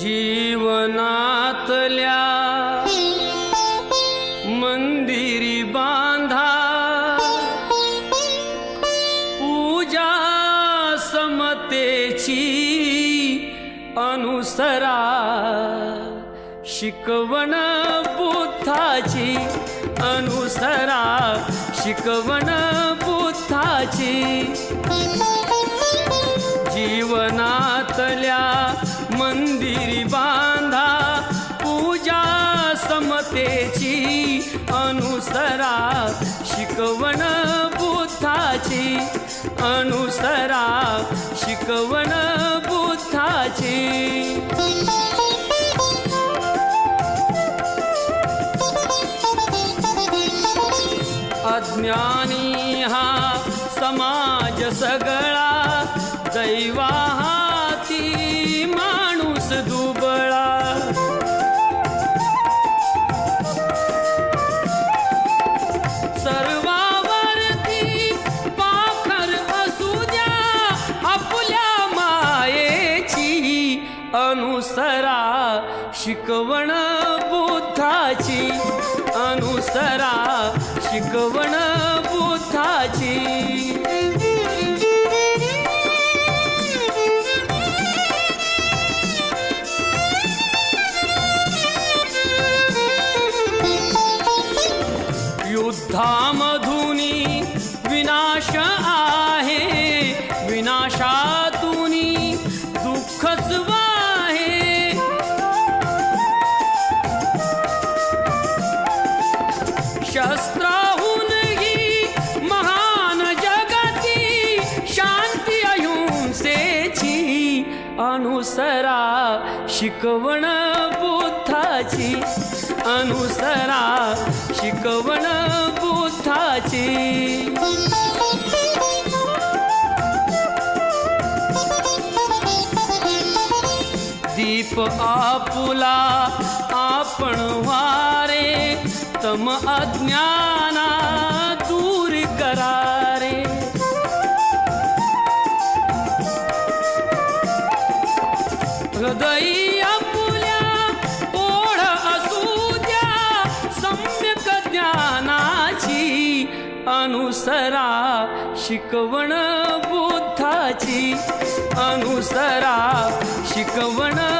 जीवनातल्या मंदिरी बांधा पूजा समतेची अनुसरा शिकवण बुद्धाची अनुसरा शिकवण बुद्धाची जीवनातल्या मंदिर शिकवण बुद्धाची अनुसरा शिकवण बुद्धाची. अज्ञानी हा समाज सगळा दैवा अनुसरा शिकवण बुद्धाची. अनुसरा शिकवण बुद्धाची. अनुसरा शिकवण बुद्धाची. अनुसरा शिकवण बुद्धाची. दीप आपुला आपण वारे तम अज्ञान अनुसरा शिकवण बुद्धाची. अनुसरा शिकवण